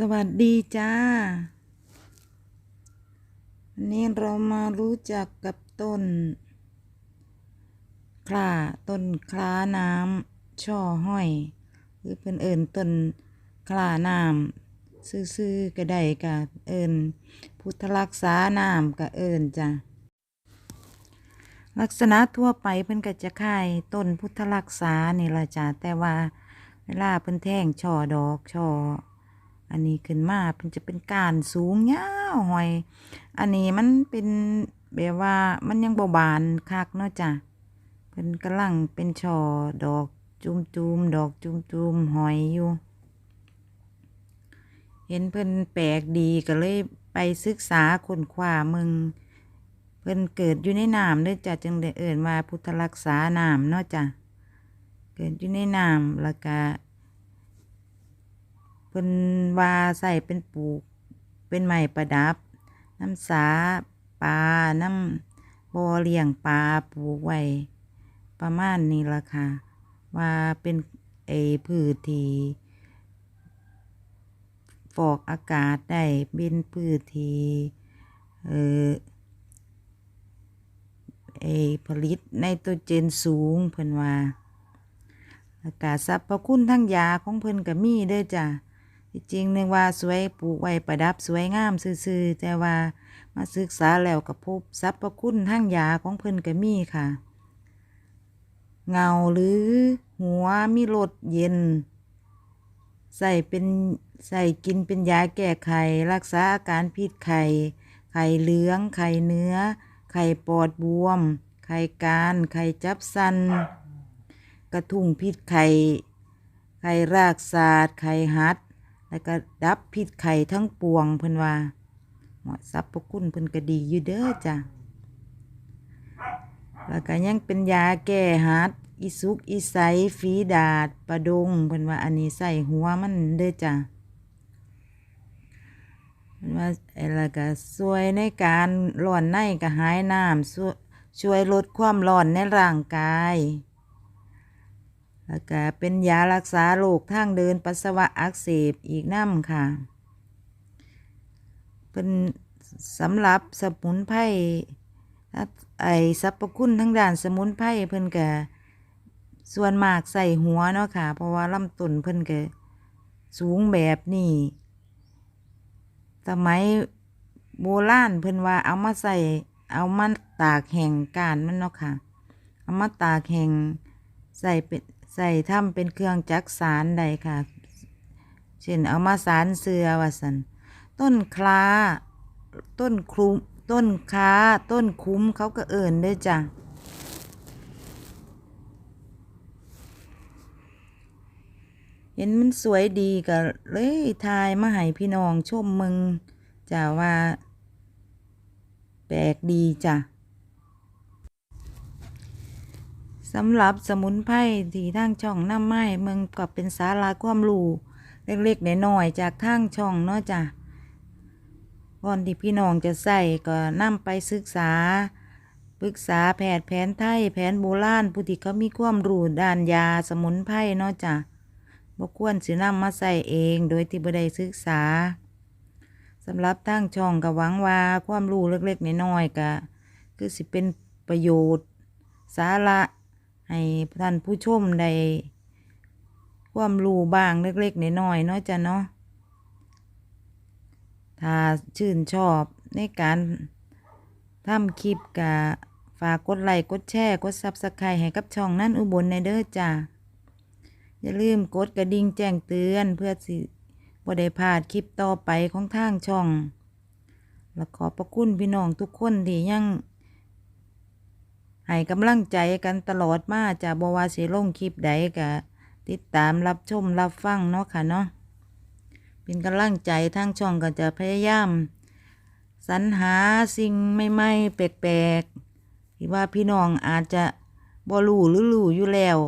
สวัสดีจ้าวันนี้เรามารู้จักกับต้นคลาต้นคล้าน้ำช่อห้อยหรือเป็นเอิญต้นคล้าน้ำซื่อๆก็ได้กะเอิญพุทธรักษาน้ำก็เอิญจ้ะลักษณะทั่วไปเพิ่นก็จะคล้ายต้นพุทธรักษานี่ละจ้ะแต่ว่าเวลาเพิ่นแท่งช่อดอกช่อ อันนี้ขึ้นมาเพิ่นจะเป็นกานสูงยาวหอย อันนี้มันเป็นแบบว่ามันยังบ่บานคักเนาะจ้ะเพิ่นกำลังเป็นช่อดอกจุมจุมๆดอกจุมจุมๆหอยอยู่ เห็นเพิ่นแปลกดีก็เลยไปศึกษาค้นคว้ามึง เพิ่นเกิดอยู่ในน้ำเด้อจ้ะจึงได้เอิ้นว่าพุทธรักษาน้ำเนาะจ้ะเกิดอยู่ในน้ำแล้วก็ พิ่นว่าใส่เป็นปลูก เป็นไม้ประดับ น้ำสาปลาน้ำบ่อเลี้ยงปลาปลูกไว้ประมาณนี้ละค่ะ ว่าเป็นไอ้พืชที่ฟอกอากาศได้เป็นพืชที่เออไอผลิตไนโตรเจนสูงเพิ่นว่าอากาศสรรพคุณทั้งยาของเพิ่นก็มีเด้อจ้ะ ที่จริงนึกว่าสวยปลูกไว้ประดับสวยงามซื่อๆแต่ว่ามาศึกษาแล้วก็พบสรรพคุณทั้งยาของเพิ่นก็มีค่ะ เงาหรือหัวมีรสเย็น ใส่เป็นใส่กินเป็นยาแก้ไขรักษาอาการพิษไข่ ไข่เหลือง ไข่เนื้อ ไข่ปอดบวม ไข่การ ไข่จับสัน กระทุ้งพิษไข่ ไข่รากศาสตร์ไข่หัด แล้วก็ดับพิษไข่ทั้งปวงเพิ่นว่าเหมาะสรรพคุณเพิ่นก็ดีอยู่เด้อจ้ะแล้วก็ยังเป็นยาแก้หัดอีสุกอีใสฝีดาดประดงเพิ่นว่าอันนี้ใส่หัวมันเด้อจ้ะว่าอะไรก็ช่วยในการร้อนในก็หายน้ำช่วยช่วยลดความร้อนในร่างกาย แล้วก็เป็นยารักษาโรคทางเดินปัสสาวะอักเสบอีกน้ำค่ะ เป็นสำหรับสมุนไพรไอสรรพคุณทั้งด้านสมุนไพรเพิ่นก็ส่วนมากใส่หัวเนาะค่ะ เพราะว่าลำต้นเพิ่นก็สูงแบบนี้สมัยโบราณเพิ่นว่าเอามาใส่เอามาตากแห้งกานมันเนาะค่ะ เอามาตากแห้งใส่เป็น ใส่ทำเป็นเครื่องจักสารใดค่ะ เช่นเอามาสารเสือว่าสันต้นคลาต้นคลุมต้นค้า ต้นคุ้มเขาก็เอิ่นเด้วยจ้ะเห็นมันสวยดีก็เลยทายมาให้พี่น้องชมมึงจ้าว่า แปลกดีจ้ะ สำหรับสมุนไพรที่ทางช่องน้ำไม้เมืองกับเป็นสาราความรู้เล็กๆน้อยๆจากทางช่องเนาะจ้ะก่อนที่พี่น้องจะใส่ก็นำไปศึกษา ปรึกษาแพทย์แผนไทยแผนโบราณผู้ที่เขามีความรู้ด้านยาสมุนไพรเนาะจ้ะบ่ควรสินำมาใส่เองโดยที่บ่ได้ศึกษาสำหรับทางช่องก็หวังว่าความรู้เล็กๆน้อยๆก็คือสิเป็นประโยชน์ สาระ ให้ท่านผู้ชมได้ความรู้บ้างเล็กๆน้อยๆเนาะจ้ะเนาะถ้าชื่นชอบในการทำคลิปก็ฝากกดไลค์กดแชร์กดซับสไครต์ให้กับช่องนั่นอุบลในเด้อจ้าอย่าลืมกดกระดิ่งแจ้งเตือนเพื่อสิบ่ได้พลาดคลิปต่อไปของทางช่อง และขอบพระคุณพี่น้องทุกคนที่ยัง ให้กำลังใจกันตลอดมาจากบวาสิลงคลิปใดก็ติดตามรับชมรับฟังเนาะค่ะเนาะเป็นกำลังใจทางช่องก็จะพยายามสรรหาสิ่งใหม่ๆแปลกๆที่ว่าพี่น้องอาจจะบ่รู้หรือรู้อยู่แล้ว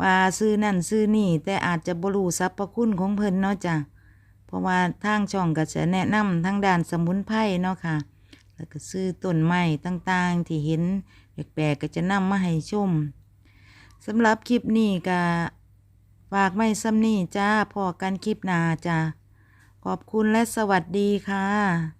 ว่าซื้อนั่นซื้อนี่ แต่อาจจะบรูสรรพคุณของเพิ่นเนาะจ้ะเพราะว่าทางช่องก็จะแนะนำทั้งด้านสมุนไพรเนาะค่ะ แล้วก็ซื้อต้นไม้ต่างๆที่เห็น แปลกๆก็จะนำมาให้ชมสำหรับคลิปนี้ก็ฝากไม่ซ้ำนี่จ้าพอกันคลิปหน้าจ้าขอบคุณและสวัสดีค่ะ